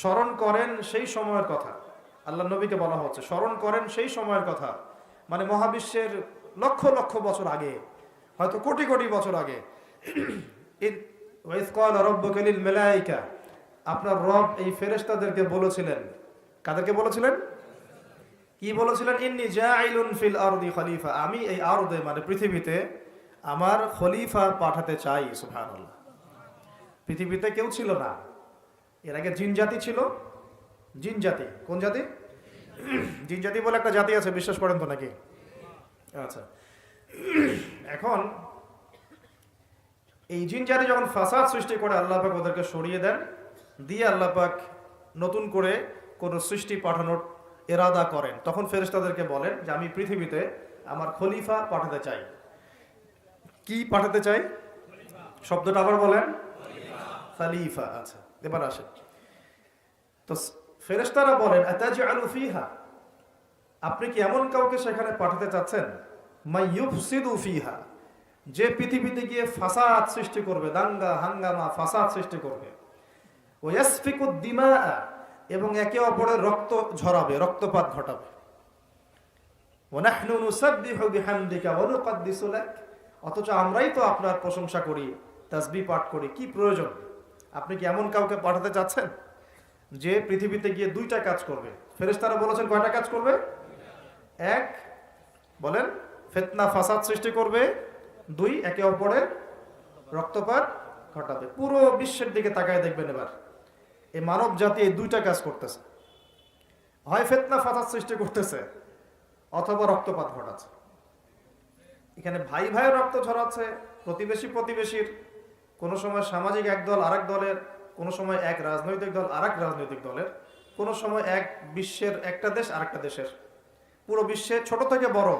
স্মরণ করেন সেই সময়ের কথা। আল্লাহ নবীকে বলা হচ্ছে, স্মরণ করেন সেই সময়ের কথা। মানে মহাবিশ্বের লক্ষ লক্ষ বছর আগে, হয়তো কোটি কোটি বছর আগে। মালায়েকা আপনার রব এই ফেরেস্তাদেরকে বলেছিলেন। কাদেরকে বলেছিলেন? কি বলেছিলেন? ইন্নি জাইলুন ফিল আরদি খলিফা, আমি এই আরদে মানে পৃথিবীতে আমার খলিফা পাঠাতে চাই, সুবহানাল্লাহ। পৃথিবীতে কেউ ছিল না। এর আগে জিন জাতি ছিল। জিন জাতি। কোন জাতি? জিন জাতি বলে একটা জাতি আছে, বিশ্বাস করেন তো নাকি? আচ্ছা। এখন এই জিন জাতি যখন ফাসাদ সৃষ্টি করে আল্লাহ পাক ওদেরকে সরিয়ে দেন, দিয়ে আল্লাহ পাক নতুন করে কোনো সৃষ্টি পাঠানোর এরাদা করেন। তখন ফেরেশতাদেরকে বলেন যে, আমি পৃথিবীতে আমার খলিফা পাঠাতে চাই। কি পাঠাতে চাই? শব্দটা আবার বলেন। খালিফা। আচ্ছা। এবার আসেন। তো ফেরেশতারা বলেন, আতাজআলু ফিহা? আপনি কি এমন কাউকে সেখানে পাঠাতে চাচ্ছেন? যে পৃথিবীতে গিয়ে ফাসাদ সৃষ্টি করবে, দাঙ্গা, হাঙ্গামা, ফাসাদ সৃষ্টি করবে। এবং একে অপরের রক্ত ঝরাবে, রক্তপাত ঘটাবে। অথচ আমরাই তো আপনার প্রশংসা করি, তাসবিহ পাঠ করি, কি প্রয়োজন? আপনি কি এমন কাউকে পাঠাতে চাচ্ছেন যে পৃথিবীতে গিয়ে দুইটা কাজ করবে? ফেরেশতারা বলেছেন কয়টা কাজ করবে? এক, বলেন, ফেতনা, ফাসাদ সৃষ্টি করবে। দুই, একে অপরে রক্তপাত ঘটাবে। পুরো বিশ্বের দিকে তাকায় দেখবেন এবার। এই মানব জাতি এই দুইটা কাজ করতেছে। হয় ফেতনা, ফাসাদ সৃষ্টি করতেছে, অথবা রক্তপাত ঘটাচ্ছে। এখানে ভাই ভাইয়ের রক্ত ঝরাচ্ছে প্রতিবেশী প্রতিবেশীর কোনো সময় সামাজিক এক দল আরেক দলের, কোনো সময় এক রাজনৈতিক দল আরেক রাজনৈতিক দলের, কোনো সময় এক বিশ্বের একটা দেশ আরেকটা দেশের। পুরো বিশ্বে ছোট থেকে বড়,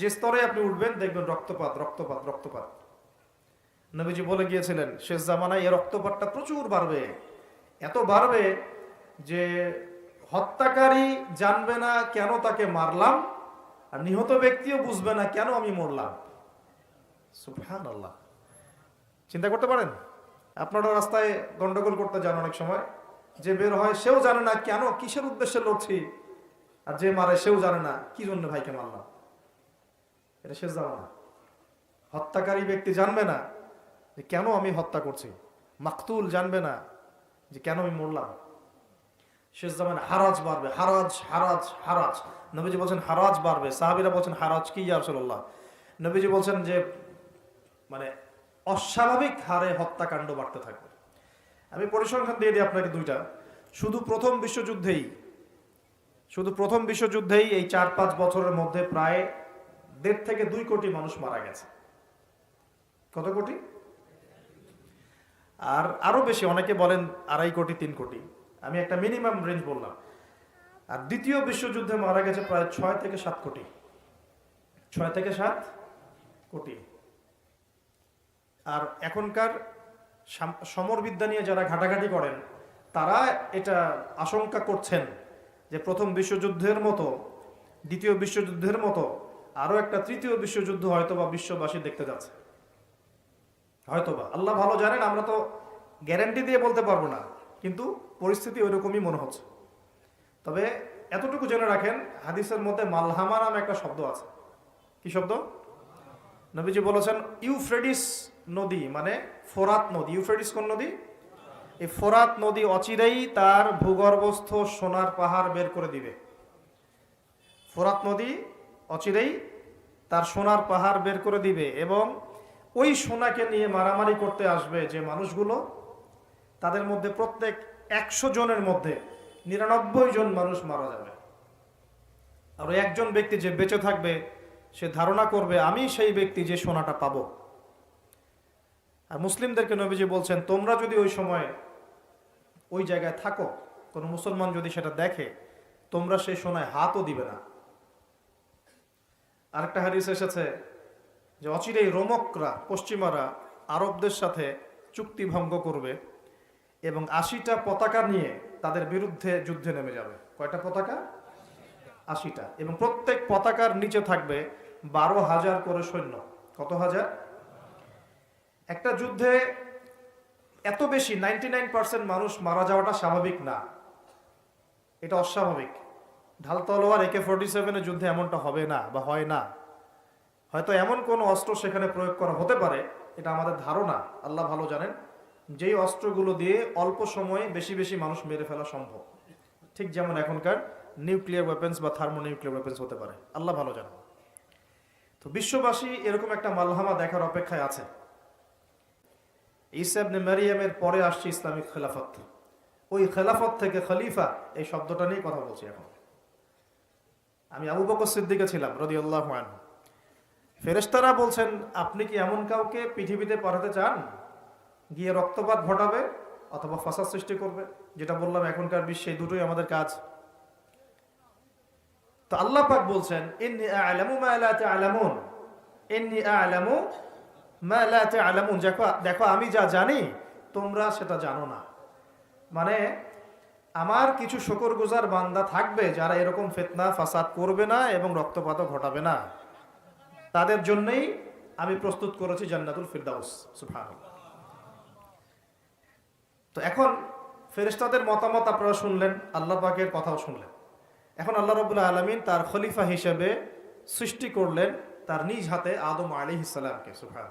যে স্তরে আপনি উঠবেন দেখবেন রক্তপাত রক্তপাত রক্তপাত। নবীজি বলে গিয়েছিলেন, শেষ জামানায় এই রক্তপাতটা প্রচুর বাড়বে। এত বাড়বে যে হত্যাকারী জানবে না কেন তাকে মারলাম, আর নিহত ব্যক্তিও বুঝবে না কেন আমি মরলাম। সুফহান আল্লাহ চিন্তা করতে পারেন? আপনারা রাস্তায় গন্ডগোল করতে যান অনেক সময়। যে বের হয় সেও জানে না কেন কিসের উদ্দেশ্যে লড়ছি। আর যে মারে সেও জানে না, কি জন্য ভাইকে মারলাম? এটা শেষ জামানা। হত্যাকারী ব্যক্তি জানবে না যে কেন আমি হত্যা করছি। মাকতুল জানবে না যে কেন আমি মরলাম। শেষ জামানে হারাজ বাড়বে, হারাজ হারাজ হারাজ। নবীজি বলছেন, হারাজ বাড়বে। সাহাবিরা বলছেন, হারাজ কি ইয়ারসল্লাহ নবীজি বলছেন যে মানে অস্বাভাবিক হারে হত্যাকাণ্ড বাড়তে থাকবে। আমি পরিসংখ্যান দিয়ে দিই আপনাকে দুইটা। শুধু প্রথম বিশ্বযুদ্ধেই, শুধু প্রথম বিশ্বযুদ্ধেই এই চার পাঁচ বছরের মধ্যে প্রায় দেড় থেকে দুই কোটি মানুষ মারা গেছে। কত কোটি? আর আরও বেশি, অনেকে বলেন আড়াই কোটি, তিন কোটি। আমি একটা মিনিমাম রেঞ্জ বললাম। আর দ্বিতীয় বিশ্বযুদ্ধে মারা গেছে প্রায় ছয় থেকে সাত কোটি। ছয় থেকে সাত কোটি। আর এখনকার সমরবিদ্যা নিয়ে যারা ঘাটাঘাটি করেন, তারা এটা আশঙ্কা করছেন যে প্রথম বিশ্বযুদ্ধের মতো, দ্বিতীয় বিশ্বযুদ্ধের মতো, আরও একটা তৃতীয় বিশ্বযুদ্ধ হয়তো বা বিশ্ববাসী দেখতে যাচ্ছে। হয়তোবা। আল্লাহ ভালো জানেন, আমরা তো গ্যারান্টি দিয়ে বলতে পারব না, কিন্তু পরিস্থিতি ওইরকমই মনে হচ্ছে। তবে এতটুকু জেনে রাখেন, হাদিসের মধ্যে মালহামা নামে একটা শব্দ আছে। কি শব্দ? নবীজি বলেছেন, ইউফ্রেডিস নদী মানে ফোরাত নদী। ইউফ্রেডিস কোন নদী? এই ফোরাত নদী অচিরেই তার ভূগর্ভস্থ সোনার পাহাড় বের করে দিবে। ফোরাত নদী অচিরেই তার সোনার পাহাড় বের করে দিবে এবং ওই সোনাকে নিয়ে মারামারি করতে আসবে যে মানুষগুলো। তাদের মধ্যে প্রত্যেক একশো জনের মধ্যে নিরানব্বই জন মানুষ মারা যাবে। আর একজন ব্যক্তি যে বেঁচে থাকবে, সে ধারণা করবে, আমি সেই ব্যক্তি যে সোনাটা পাবো। আর মুসলিমদেরকে নবীজি বলছেন, তোমরা যদি ওই সময় ওই জায়গায় থাকো, কোনো মুসলমান যদি সেটা দেখে, তোমরা সেই সোনায় হাতও দিবে না। আরেকটা হারিস এসেছে যে অচিরেই রোমকরা, পশ্চিমারা আরবদের সাথে চুক্তি ভঙ্গ করবে এবং আশিটা পতাকা নিয়ে তাদের বিরুদ্ধে যুদ্ধে নেমে যাবে। কয়টা পতাকা? আশিটা। এবং প্রত্যেক পতাকার নিচে থাকবে বারো হাজার করে সৈন্য। কত হাজার? একটা যুদ্ধে এত বেশি নাইনটি নাইন পার্সেন্ট মানুষ মারা যাওয়াটা স্বাভাবিক না। এটা অস্বাভাবিক। ঢাল তলোয়ার একে ফোর্টি সেভেনের যুদ্ধে এমনটা হবে না বা হয় না। হয়তো এমন কোন অস্ত্র সেখানে প্রয়োগ করা হতে পারে, এটা আমাদের ধারণা। আল্লাহ ভালো জানেন, যেই অস্ত্রগুলো দিয়ে অল্প সময়ে বেশি বেশি মানুষ মেরে ফেলা সম্ভব। ঠিক যেমন এখনকার নিউক্লিয়ার ওয়েপেন্স বা থার্মো নিউক্লিয়ার ওয়েপেন্স হতে পারে। আল্লাহ ভালো জানেন। তো বিশ্ববাসী এরকম একটা মালহামা দেখার অপেক্ষায় আছে। ইসাবনে মারিয়ামের পরে আসছে ইসলামিক খেলাফত। ওই খেলাফত থেকে খলিফা এই শব্দটা নিয়ে কথা বলছি এখন। আমি আবু বকর সিদ্দিকে ছিলাম রদি আল্লাহ ফেরেস্তারা বলছেন, আপনি কি এমন কাউকে পৃথিবীতে পাঠাতে চান? গিয়ে রক্তপাত ঘটাবে অথবা ফাসাদ সৃষ্টি করবে? যেটা বললাম, এখনকার বিশ্বে দুটোই আমাদের কাজ। তো আল্লাহ পাক বলছেন আ'লামু তা'লামুন, দেখো আমি যা জানি, তোমরা সেটা জানো না। মানে আমার কিছু শুকরগুজার বান্দা থাকবে যারা এরকম ফিতনা, ফাসাদ করবে না এবং রক্তপাতও ঘটাবে না। তাদের জন্যই আমি প্রস্তুত করেছি জান্নাতুল ফিরদাউস, সুবহানাল্লাহ। তো এখন ফেরেশতাদের মতামত আপনারা শুনলেন, আল্লাহ পাকের কথাও শুনলেন। এখন আল্লাহ রবুল্লা আলমিন তার খলিফা হিসেবে সৃষ্টি করলেন তার নিজ হাতে আদম আলী ইসালামকে সুফান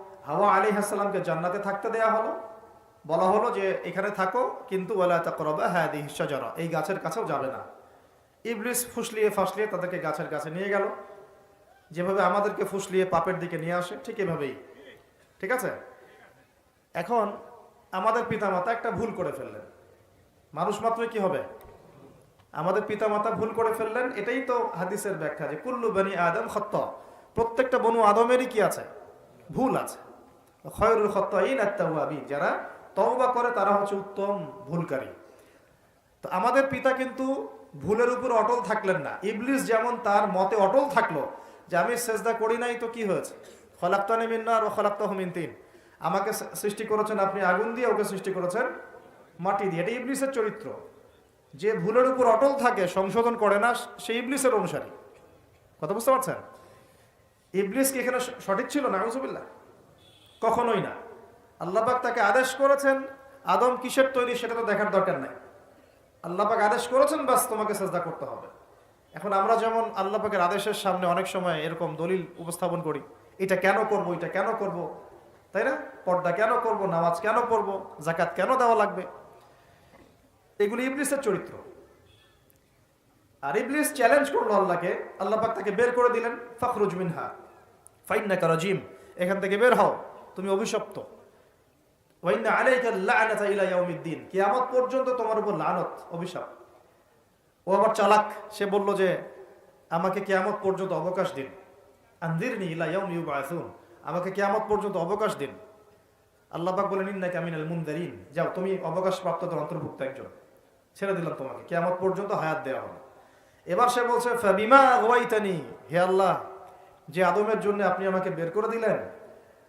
হাওয়া আলী হাসালামকে জান্নাতে থাকতে দেয়া হলো। বলা হলো যে, এখানে থাকো, কিন্তু ওলা তাকরবা হ্যাঁ দি হিসাজরা এই গাছের কাছেও যাবে না। ইবলিস ফুসলিয়ে ফাসলিয়ে তাদেরকে গাছের কাছে নিয়ে গেল। যেভাবে আমাদেরকে ফুসলিয়ে পাপের দিকে নিয়ে আসে, ঠিক এভাবেই। ঠিক আছে? এখন আমাদের পিতামাতা একটা ভুল করে ফেললেন। মানুষ মাত্রই কি হবে? আমাদের পিতামাতা ভুল করে ফেললেন, এটাই তো হাদিসের ব্যাখ্যা যে, কুল্লু বানি আদম খত্ত। প্রত্যেকটা বনু আদমেরই কি আছে? ভুল আছে। যারা তওবা করে তারা হচ্ছে উত্তম ভুলকারী। তো আমাদের পিতা কিন্তু ভুলের উপর অটল থাকলেন না। ইবলিস যেমন তার মতে অটল থাকল যে, আমি সেজদা করি নাই তো কি হয়েছে? খলাক্তানি মিন্নার ও খলাক্ত মিন তিন। আমাকে সৃষ্টি করেছেন আপনি আগুন দিয়ে, ওকে সৃষ্টি করেছেন মাটি দিয়ে। এটা ইবলিসের চরিত্র। যে ভুলের উপর অটল থাকে, সংশোধন করে না, সে ইবলিসের অনুসারী। কথা বুঝতে পারছেন? ইবলিস কি এখানে সঠিক ছিল? না আউজুবিল্লাহ কখনোই না। আল্লাপাক তাকে আদেশ করেছেন, আদম কিসের তৈরি সেটা তো দেখার দরকার নাই। আল্লাপাক আদেশ করেছেন, বাস তোমাকে চেষ্টা করতে হবে। এখন আমরা যেমন আল্লাপাকের আদেশের সামনে অনেক সময় এরকম দলিল উপস্থাপন করি, এটা কেন করব, এটা কেন করব, তাই না? পর্দা কেন করব, নামাজ কেন পড়ব জাকাত কেন দেওয়া লাগবে? এগুলি ইবলিসের চরিত্র। আর ইবলিস চ্যালেঞ্জ করল আল্লাহকে, আল্লাহ পাক তাকে বের করে দিলেন, ফখরুজ মিনহা, ফাইন্নাকা রাজিম, এখান থেকে বের হও। তুমি অভিশপ্ত। কিয়ামত পর্যন্ত তোমার উপর লানত, অভিশাপ। ও আবার চালাক, সে বলল যে, আমাকে কিয়ামত পর্যন্ত অবকাশ দিন। আনদিরনি ইলা ইয়াউম ইউবাসুন। আমাকে কিয়ামত পর্যন্ত অবকাশ দিন। আল্লাহ পাক বলেন, ইন্নাকা মিনাল মুনদারিন যাও, তুমি অবকাশ প্রাপ্তদের অন্তর্ভুক্ত একজন। ছেড়ে দিলাম তোমাকে, কিয়ামত পর্যন্ত হায়াত দেওয়া হবে। এবার সে বলছে, ফাবিমা ওয়াইতানি হে আল্লাহ, যে আদমের জন্য আপনি আমাকে বের করে দিলেন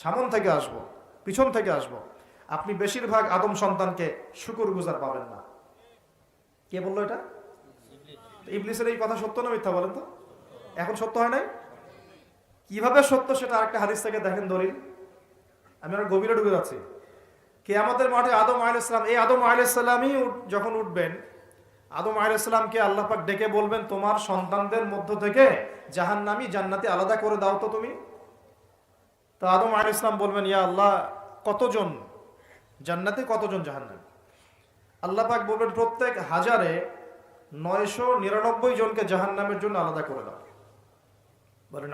সামন থেকে আসব, পিছন থেকে আসব। আপনি বেশিরভাগ আদম সন্তানকে শুকুর গুজার পাবেন না। কে বলল এটা? ইবলিসের এই কথা সত্য না মিথ্যা বলেন তো? এখন সত্য হয় নাই? কীভাবে সত্য সেটা আরেকটা হাদিস থেকে দেখেন দলিল। আমি আর গভীরে ঢুকে যাচ্ছি। কে আমাদের মাঠে আদম আলাইসালাম এই আদম আলাইসাল্লামই যখন উঠবেন, আদম আলাইসালামকে আল্লাহ পাক ডেকে বলবেন, তোমার সন্তানদের মধ্য থেকে জাহান্নামি জান্নাতি আলাদা করে দাও তো তুমি। তো আদম আল ইসলাম বলবেন, ইয়া আল্লাহ, কতজন? জান্নাতে কতজন জাহান্নামি? আল্লাহ পাক বলবেন, প্রত্যেক হাজারে নয়শো নিরানব্বই জনকে জাহান নামের জন্য আলাদা করে দাও। বলেন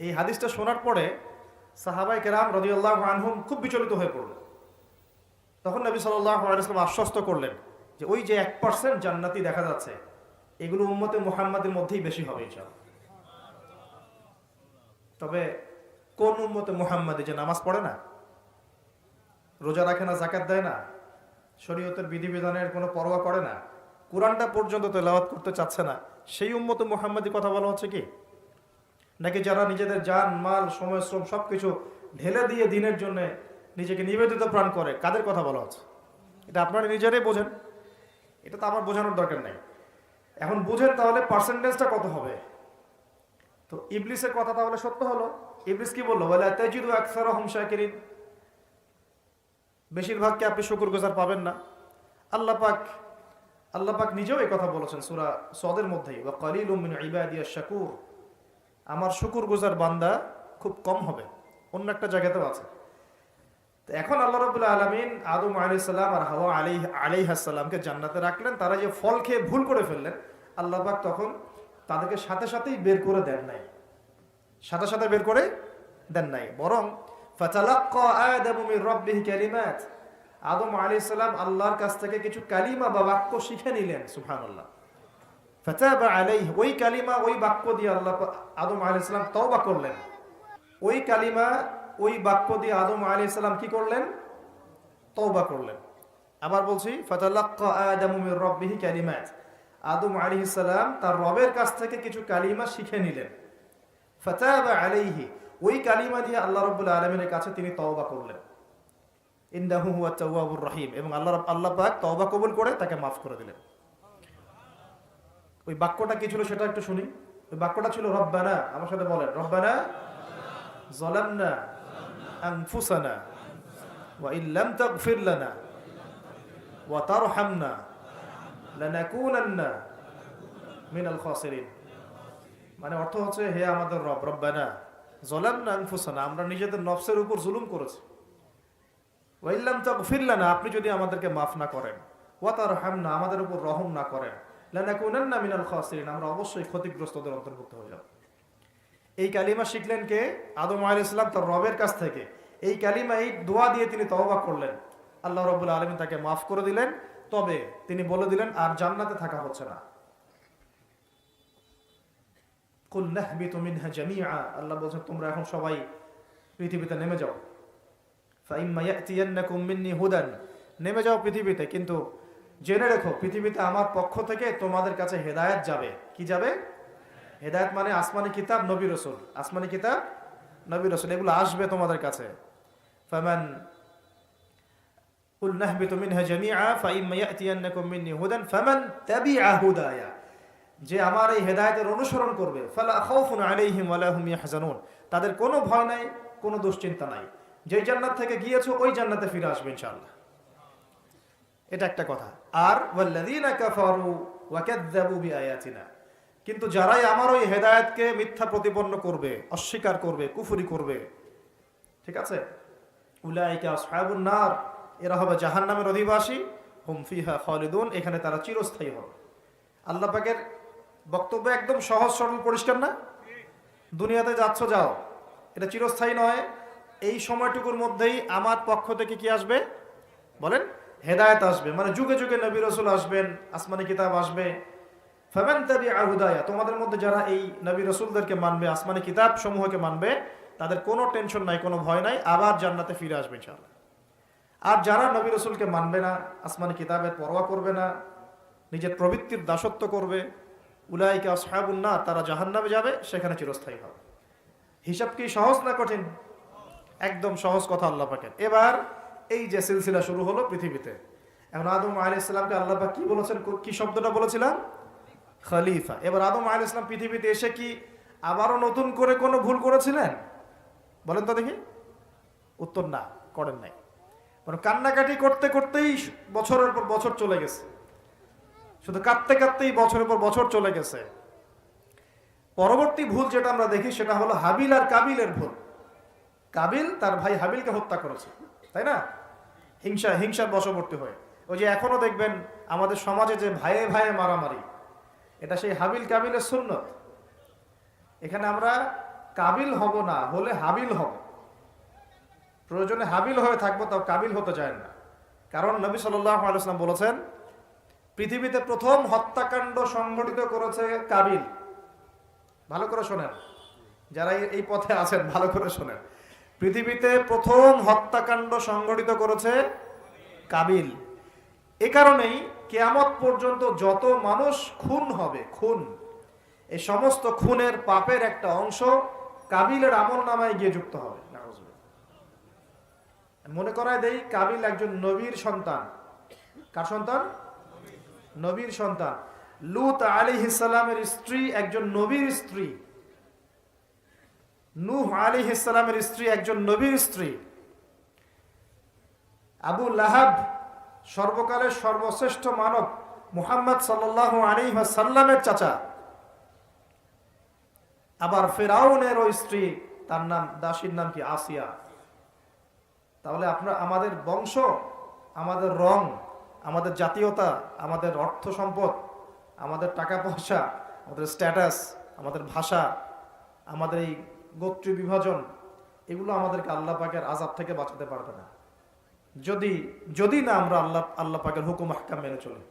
এই হাদিসটা শোনার পরে সাহাবাই কেরাম রদিউল্লাহ আনহুম খুব বিচলিত হয়ে পড়ল তখন নবী সাল্লাম আশ্বস্ত করলেন যে, ওই যে এক পার্সেন্ট জান্নাতি দেখা যাচ্ছে, এগুলো উম্মতে মুহাম্মাদের মধ্যেই বেশি হবে, ইনশাআল্লাহ। তবে কোন উম্মতে মুহাম্মাদে যে নামাজ পড়ে না? রোজা রাখে না জাকাত দেয় না, শরীয়তের বিধিবিধানের কোনো পরোয়া করে না, কোরআনটা পর্যন্ত তেলাওয়াত করতে চাচ্ছে না, সেই উম্মত মুহাম্মাদি কথা বলা হচ্ছে কি? নাকি যারা নিজেদের যান মাল, সময়, শ্রম সবকিছু ঢেলে দিয়ে দিনের জন্য নিজেকে নিবেদিত প্রাণ করে, কাদের কথা বলা হচ্ছে? এটা আপনারা নিজেরাই বোঝেন। এটা তো আমার বোঝানোর দরকার নাই। এখন বুঝেন তাহলে পার্সেন্টেজটা কত হবে? তো ইবলিসের কথা তাহলে সত্য হলো। ইবলিস কি বলল? বলে তেজিদু আকসার হম শাকিরিন। বেশিরভাগকে আপনি শুকুর গুজার পাবেন না। আল্লাহ পাক আল্লাহ পাক নিজেও এই কথা বলেছেন সুরা সদের মধ্যেই। বা কলিল মিন ইবাদিয়া শাকুর। আমার শুকুর গুজার বান্দা খুব কম হবে। অন্য একটা জায়গাতেও আছে। তো এখন আল্লাহ রবুল্লা আলমিন আদম আলি সাল্লাম আর হাওয়া আলি আলিহাসাল্লামকে জান্নাতে রাখলেন। তারা যে ফল খেয়ে ভুল করে ফেললেন, আল্লাহ পাক তখন তাদেরকে সাথে সাথেই বের করে দেন নাই। সাথে সাথে বের করে দেন নাই। বরং আদামু আলাইহিস সালাম আল্লাহর কাছ থেকে কিছু কালিমা বা বাক্য শিখে নিলেন ফাতাবা আলাইহি, ওই কালিমা, ওই বাক্য দিয়ে আল্লাহ আদম আলাইহিস সালাম তওবা করলেন। ওই কালিমা, ওই বাক্য দিয়ে আদম আলাইহিস সালাম কি করলেন? তওবা করলেন। আবার বলছি, ফাতালাক্কা আদামু মির রাব্বিহি কালিমাত। আদম আলাইহিস সালাম তার রবের কাছ থেকে কিছু কালিমা শিখে নিলেন। ফাতাবা আলাইহি, ওই কালিমা দিয়ে আল্লাহ রাব্বুল আলামিনের কাছে তিনি তওবা করলেন। ইন্নাহু হুয়া তাওয়াবুর রহিম, এবং আল্লাহ আল্লাহ পাক তওবা কবুল করে তাকে মাফ করে দিলেন। ওই বাক্যটা কি ছিল সেটা একটু শুনি। ওই বাক্যটা ছিল, রব্বানা আমার সাথে বলেন, রব্বানা যালামনা আনফুসানা ওয়া ইল্লাম তাগফির লানা ওয়া তারহামনা লানাকুনান্না মিনাল খাসিরিন। মানে অর্থ হচ্ছে, হে আমাদের রব, রব্বানা জলাম না আনফুসানা, আমরা নিজেদের নফসের উপর জুলুম করেছি। ওয়াইল্লাম তাগফির না আপনি যদি আমাদেরকে মাফ না করেন। ওয়া তারহামনা, আমাদের উপর রহম না করেন। লানাকুনান্না মিনাল খাসিরিন, আমরা অবশ্যই ক্ষতিগ্রস্তদের অন্তর্ভুক্ত হয়ে যাব। এই কালিমা শিখলেন কে? আদম আলাইহিস তার রবের কাছ থেকে। এই কালিমা এই দোয়া দিয়ে তিনি তওবা করলেন। আল্লাহ রাব্বুল আলামিন তাকে মাফ করে দিলেন। তবে তিনি বলে দিলেন, আর জান্নাতে থাকা হচ্ছে না। আল্লাহ বলছেন, তোমরা এখন সবাই পৃথিবীতে নেমে যাও। নেমে যাও পৃথিবীতে, কিন্তু জেনে রেখো, পৃথিবীতে আমার পক্ষ থেকে তোমাদের কাছে হেদায়েত যাবে। কি যাবে? হেদায়েত মানে আসমানি কিতাব, নবী রসুল। আসমানি কিতাব, নবী রসুল, এগুলো আসবে তোমাদের কাছে। قل نهبط منها جميعا فإما يأتينكم مني هدى فمن تبع هدايا যে আমার এই হেদায়েতের অনুসরণ করবে ফালা খাউফুন আলাইহিম ওয়ালা হুম ইয়াহজানুন তাদের কোনো ভয় নাই কোনো দুশ্চিন্তা নাই যে জান্নাত থেকে গিয়েছো ওই জান্নাতে ফিরে আসবে ইনশাআল্লাহ এটা একটা কথা আর ওয়াল্লাযীনা কাফারু ওয়া কাযযাবু বিআয়াতিনা কিন্তু যারাই আমার ওই হেদায়েতকে মিথ্যা প্রতিপন্ন করবে অস্বীকার করবে কুফরি করবে ঠিক আছে উলাইকা আসহাবুন নার এরা হবে জাহান্নামের অধিবাসী, হুম ফিহা খালিদুন, এখানে তারা চিরস্থায়ী হবে। আল্লাহ পাকের বক্তব্য একদম সহজ, সরল, পরিষ্কার না? দুনিয়াতে যাচ্ছ, যাও। এটা চিরস্থায়ী নয়। এই সময়টুকুর মধ্যেই আমার পক্ষ থেকে কি আসবে? বলেন, হেদায়েত আসবে। মানে যুগে যুগে নবী রসুল আসবেন, আসমানি কিতাব আসবে। ফামান তাবি আহুদায়া তোমাদের মধ্যে যারা এই নবী রসুলদেরকে মানবে, আসমানি কিতাব সমূহকে মানবে, তাদের কোনো টেনশন নাই, কোনো ভয় নাই, আবার জান্নাতে ফিরে আসবে ইনশাআল্লাহ। আর যারা নবী রসুলকে মানবে না, আসমানি কিতাবের পরোয়া করবে না, নিজের প্রবৃত্তির দাসত্ব করবে, উলাইকে না তারা জাহান্নামে যাবে, সেখানে চিরস্থায়ী হবে। হিসাব কি সহজ না কঠিন? একদম সহজ কথা আল্লাহ পাকের। এবার এই যে সিলসিলা শুরু হলো পৃথিবীতে। এখন আদম আলী ইসলামকে আল্লাহ পাক কি বলেছেন, কি শব্দটা বলেছিলাম? খলিফা। এবার আদম আলী ইসলাম পৃথিবীতে এসে কি আবারও নতুন করে কোনো ভুল করেছিলেন? বলেন তো দেখি। উত্তর না, করেন নাই। মানে কান্নাকাটি করতে করতেই বছরের পর বছর চলে গেছে। শুধু কাঁদতে কাঁদতেই বছরের পর বছর চলে গেছে। পরবর্তী ভুল যেটা আমরা দেখি সেটা হলো হাবিল আর কাবিলের ভুল। কাবিল তার ভাই হাবিলকে হত্যা করেছে, তাই না? হিংসা, হিংসার বশবর্তী হয়ে। ওই যে এখনও দেখবেন আমাদের সমাজে যে ভাইয়ে ভাইয়ে মারামারি, এটা সেই হাবিল কাবিলের সুন্নত। এখানে আমরা কাবিল হব না, হলে হাবিল হব। প্রয়োজনে হাবিল হয়ে থাকব, তাও কাবিল হতে চায় না। কারণ নবী সাল্লাম বলেছেন, পৃথিবীতে প্রথম হত্যাকাণ্ড সংগঠিত করেছে কাবিল। ভালো করে শোনেন। যারা এই- পথে আছেন, ভালো করে শোনেন। পৃথিবীতে প্রথম হত্যাকাণ্ড সংগঠিত করেছে কাবিল। এ কারণেই কেয়ামত পর্যন্ত যত মানুষ খুন হবে, খুন এই সমস্ত খুনের পাপের একটা অংশ কাবিলের আমল নামায় গিয়ে যুক্ত হবে। মনে করায় দেই, কাবিল একজন নবীর সন্তান। কার সন্তান? নবীর সন্তান। লুত আলী ইসালামের স্ত্রী একজন নবীর স্ত্রী। নূহ আলী ইসালামের স্ত্রী একজন নবীর স্ত্রী। আবু লাহাব সর্বকালের সর্বশ্রেষ্ঠ মানব মুহাম্মদ সাল্লাহ আলী সাল্লামের চাচা। আবার ফেরাউনের ওই স্ত্রী, তার নাম, দাসীর নাম কি? আসিয়া। তাহলে আপনার, আমাদের বংশ, আমাদের রং, আমাদের জাতীয়তা, আমাদের অর্থ সম্পদ, আমাদের টাকা পয়সা, আমাদের স্ট্যাটাস আমাদের ভাষা, আমাদের এই গোত্রী বিভাজন, এগুলো আমাদেরকে আল্লাহ পাকের আজাব থেকে বাঁচাতে পারবে না। যদি যদি না আমরা আল্লাহ আল্লাহ পাকের হুকুম হাক্কাম মেনে চলি।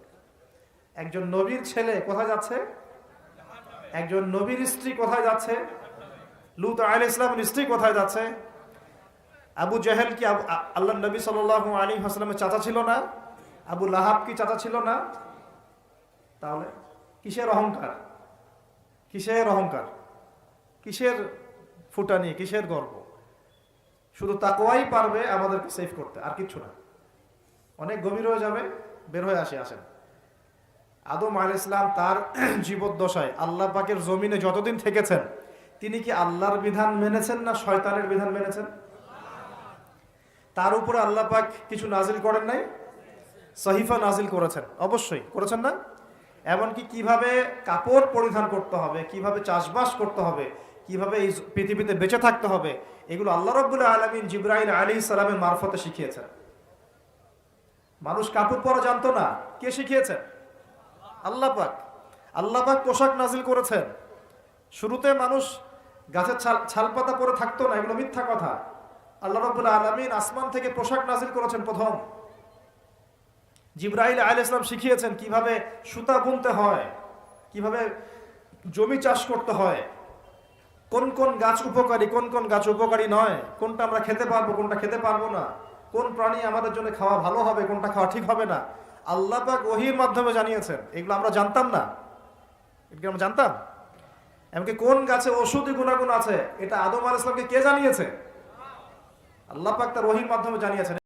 একজন নবীর ছেলে কোথায় যাচ্ছে? একজন নবীর স্ত্রী কোথায় যাচ্ছে? লুত আল ইসলামের স্ত্রী কোথায় যাচ্ছে? আবু জাহেল কি আল্লাহ নবী সাল আলী হাসলামের চাচা ছিল না? আবু লাহাব কি চাচা ছিল না? তাহলে কিসের অহংকার? কিসের অহংকার? কিসের ফুটানি? কিসের গর্ব? শুধু তাকোয়াই পারবে আমাদেরকে সেভ করতে, আর কিচ্ছু না। অনেক গভীর হয়ে যাবে, বের হয়ে আসে, আসেন। আদম আল ইসলাম তার জীবদ্দশায় আল্লাহ পাকের জমিনে যতদিন থেকেছেন, তিনি কি আল্লাহর বিধান মেনেছেন না শয়তানের বিধান মেনেছেন? তার উপরে আল্লাহ পাক কিছু নাজিল করেন নাই? সহিফা নাজিল করেছেন। অবশ্যই, করেছেন না? এমনকি কীভাবে কাপড় পরিধান করতে হবে, কীভাবে চাষবাস করতে হবে, কীভাবে এই পৃথিবীতে বেঁচে থাকতে হবে, এগুলো আল্লাহ রব্বুল আলমিন জিব্রাহিল আলী সালামের মারফতে শিখিয়েছেন। মানুষ কাপড় পরা জানতো না, কে শিখিয়েছেন? আল্লাহ পাক। আল্লাহ পাক পোশাক নাজিল করেছেন। শুরুতে মানুষ গাছের ছাল ছালপাতা পরে থাকতো না, এগুলো মিথ্যা কথা। আল্লাহ রব্বুল আলমিন আসমান থেকে পোশাক নাজিল করেছেন প্রথম। জিব্রাহিল আল ইসলাম শিখিয়েছেন কীভাবে সুতা বুনতে হয়, কীভাবে জমি চাষ করতে হয়, কোন কোন গাছ উপকারী, কোন কোন গাছ উপকারী নয়, কোনটা আমরা খেতে পারব, কোনটা খেতে পারব না, কোন প্রাণী আমাদের জন্য খাওয়া ভালো হবে, কোনটা খাওয়া ঠিক হবে না, আল্লাহ পাক ওহির মাধ্যমে জানিয়েছেন। এগুলো আমরা জানতাম না। এগুলো আমরা জানতাম? এমনকি কোন গাছে ওষুধি গুণাগুণ আছে, এটা আদম আল ইসলামকে কে জানিয়েছে? আল্লাহ পাক তার ওহির মাধ্যমে জানিয়েছেন